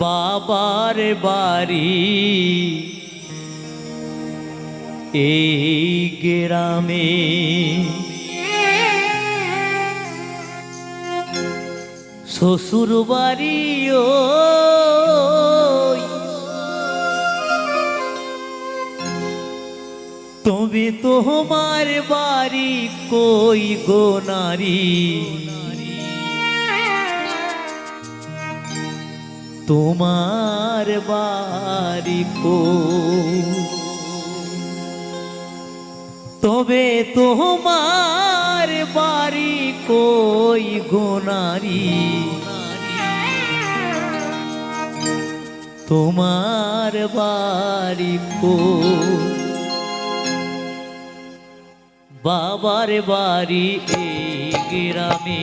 বাবার বাড়ি। এই গ্রামে শ্বশুর বাড়ি ওই। তবে তোমার বাড়ি কই গো নারী? তোমার বাড়ি কই তবে তোমার বাড়ি কই গো নারী? তোমার বাড়ি কই বাবার বাড়ি এই গ্রামে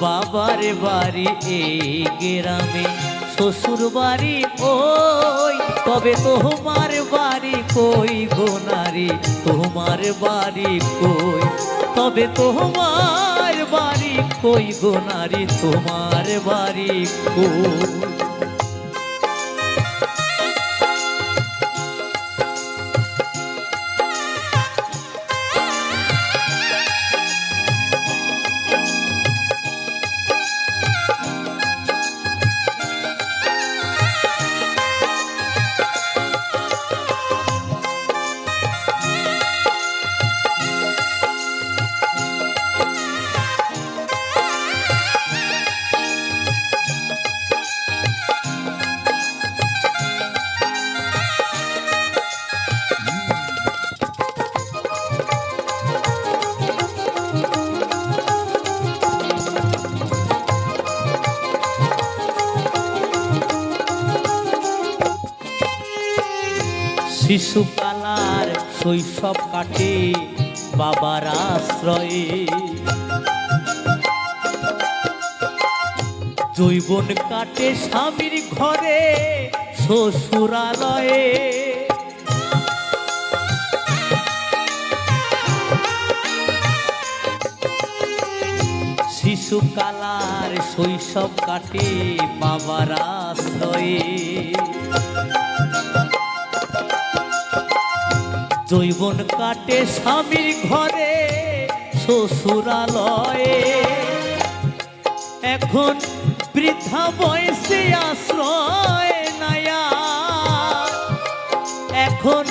বাবার বাড়ি এই গ্রামে শ্বশুর বাড়ি ওই, তবে তোমার বাড়ি কই গোনারি তোমার বাড়ি কই? তবে তোমার বাড়ি কই গোনারি তোমার বাড়ি কই? শিশুকালার শৈশব কাটে বাবার আশ্রয়ে। জৈবন কাটে স্বামীর ঘরে শ্বশুরালয়ে। শিশুকালার শৈশব কাটে বাবার আশ্রয়ে। জৈবন কাটে স্বামীর ঘরে, শ্বশুরালয়ে। এখন বৃদ্ধা বয়সে আশ্রয় নায়া। এখন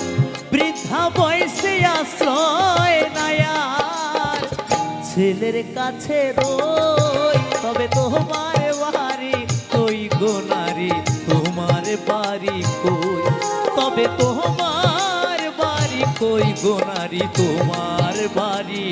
বৃদ্ধা বয়সে আশ্রয় নায়া। ছেলের কাছে রই, তবে তোমার বাড়ি কই গো নারী? তোমার বাড়ি কই? তবে তোমার কই গো নারী তোমার বাড়ি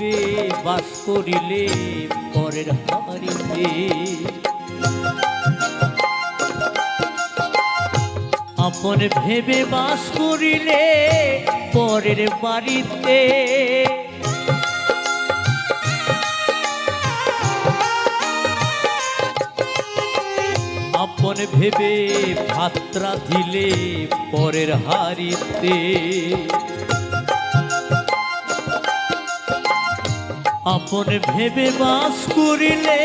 কই বাস করিলে পরের হারিতে। আপন ভেবে বাস করিলে পরের বাড়িতে। আপন ভেবে ভাত্রা দিলে পরের হারিতে। আপন ভেবে বাস করিলে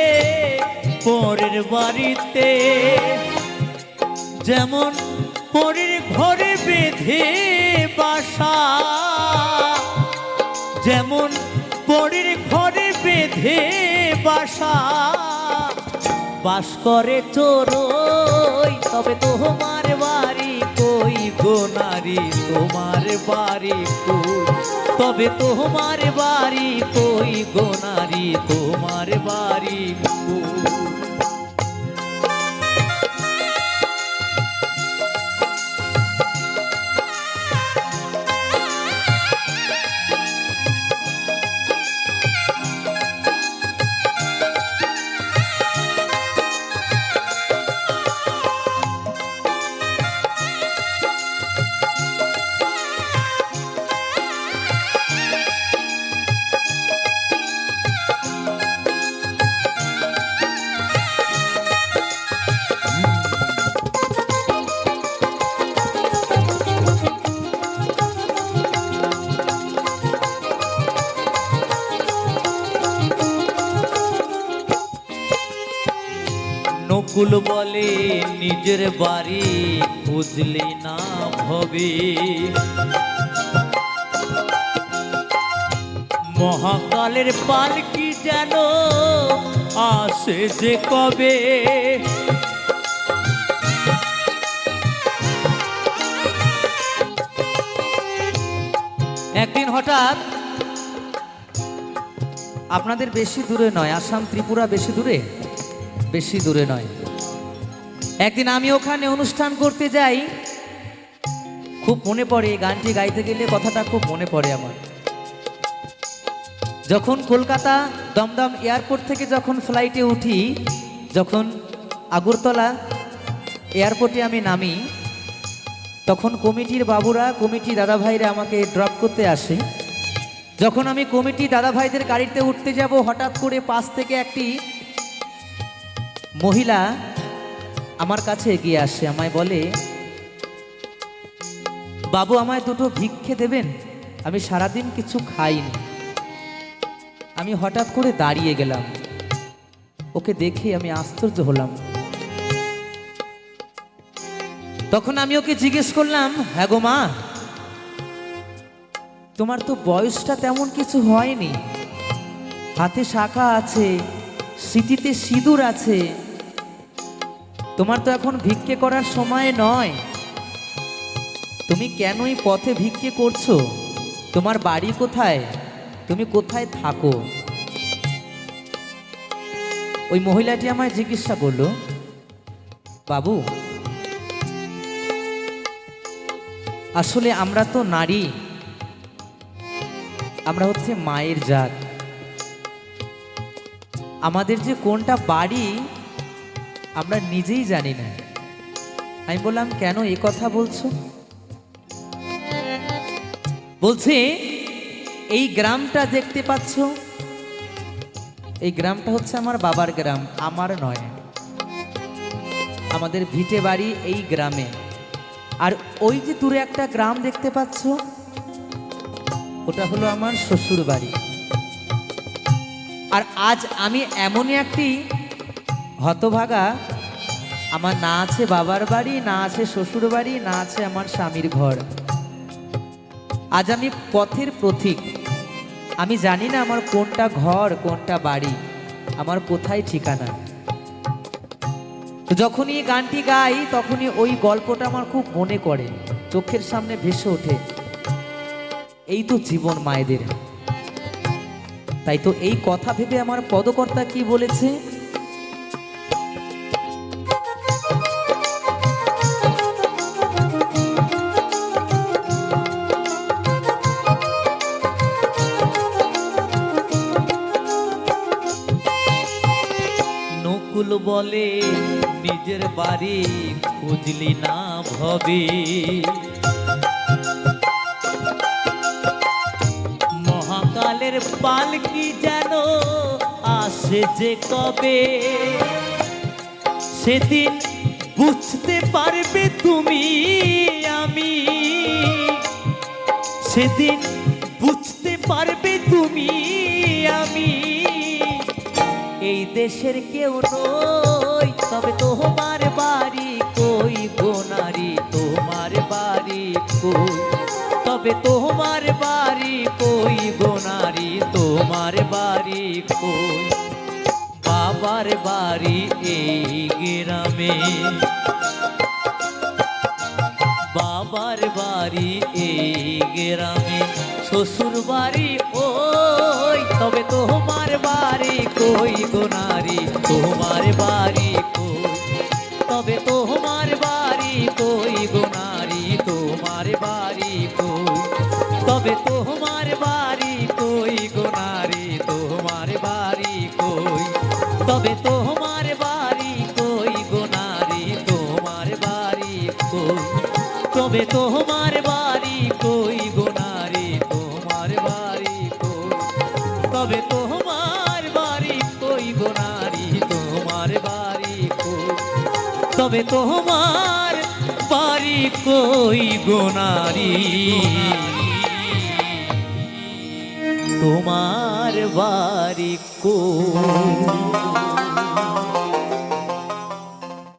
পরের বাড়িতে। যেমন পরের ঘরে বেঁধে বাসা, যেমন পরের ঘরে বেঁধে বাসা। বাস করে চোরই, তবে তোমার বাড়ি কই গো নারী, তোমার বাড়ি কই তবে তোমার বাড়ি কই গো নারী, তোমার বাড়ি কই নকুল বলে, নিজের বাড়ি খুঁজলি না ভবে। মহাকালের পালকি যেন আসে যে কবে? একদিন হঠাৎ আপনাদের বেশি দূরে নয়, আসাম ত্রিপুরা বেশি দূরে? বেশি দূরে নয়। একদিন আমি ওখানে অনুষ্ঠান করতে যাই। খুব মনে পড়ে গানটি গাইতে গেলে, কথাটা খুব মনে পড়ে আমার। যখন কলকাতা দমদম এয়ারপোর্ট থেকে যখন ফ্লাইটে উঠি, যখন আগরতলা এয়ারপোর্টে আমি নামি, তখন কমিটির বাবুরা, কমিটি দাদাভাইরা আমাকে ড্রপ করতে আসে। যখন আমি কমিটি দাদাভাইদের গাড়িতে উঠতে যাব, হঠাৎ করে পাশ থেকে একটি মহিলা আমার কাছে এগিয়ে আসে, আমায় বলে, বাবু, আমায় দুটো ভিক্ষে দেবেন? আমি সারাদিন কিছু খাইনি। আমি হঠাৎ করে দাঁড়িয়ে গেলাম। ওকে দেখে আমি আশ্চর্য হলাম। তখন আমি ওকে জিজ্ঞেস করলাম হ্যাঁ গো মা, তোমার তো বয়সটা তেমন কিছু হয়নি। হাতে শাখা আছে স্মৃতিতে সিঁদুর আছে তোমার তো এখন ভিক্ষে করার সময় নয়। তুমি কেনই পথে ভিক্ষে করছ? তোমার বাড়ি কোথায়? তুমি কোথায় থাকো? ওই মহিলাটি আমায় জিজ্ঞাসা করল, বাবু, আসলে আমরা তো নারী। আমরা হচ্ছে মায়ের জাত। আমাদের যে কোনটা বাড়ি আমরা নিজেই জানি না। আমি বললাম, কেন এ কথা বলছো? বলছে, এই গ্রামটা দেখতে পাচ্ছ? এই গ্রামটা হচ্ছে আমার বাবার গ্রাম, আমার নয়। আমাদের ভিটে বাড়ি এই গ্রামে। আর ওই যে দূরে একটা গ্রাম দেখতে পাচ্ছ, ওটা হলো আমার শ্বশুর বাড়ি আর আজ আমি এমনই একটি হতভাগা। আমার না আছে বাবার বাড়ি, না আছে শ্বশুর বাড়ি, না আছে আমার স্বামীর ঘর। আজ আমি পথের প্রতীক। আমি জানি না আমার কোনটা ঘর, কোনটা বাড়ি, আমার কোথায় ঠিকানা। যখনই গানটি গাই, তখনই ওই গল্পটা আমার খুব মনে করে, চোখের সামনে ভেসে ওঠে। এই তো জীবন মায়েদের। তাই তো এই কথা ভেবে আমার পদকর্তা কি বলেছে? বলে, নিজের বাড়ি খুঁজলি না ভবে। মহাকালের পালকি যেন আসে যে কবে, সেদিন বুঝতে পারবে তুমি আমি। সেদিন বুঝতে পারবে তুমি দেশের কেউ নই, তবে তোমার বাড়ি কই গো নারী? তোমার বাড়ি কই? তবে তোমার বাড়ি কই গো নারী? তোমার বাড়ি কই? বাবার বাড়ি এই গ্রামে। বাবার বাড়ি এই গ্রামে। শ্বশুর বাড়ি ওই তবে তোমার বাড়ি কই গো নারী? তোমার বাড়ি তবে তোমার বাড়ি কই গো নারী? তোমার বাড়ি তবে তোমার বাড়ি কই গো নারী? তোমার বাড়ি কই? তবে তোমার বাড়ি কই গো নারী? তোমার বাড়ি কই? তবে তোমার তবে তোমার পারি কই গোনারি তোমার বাড়ি কই?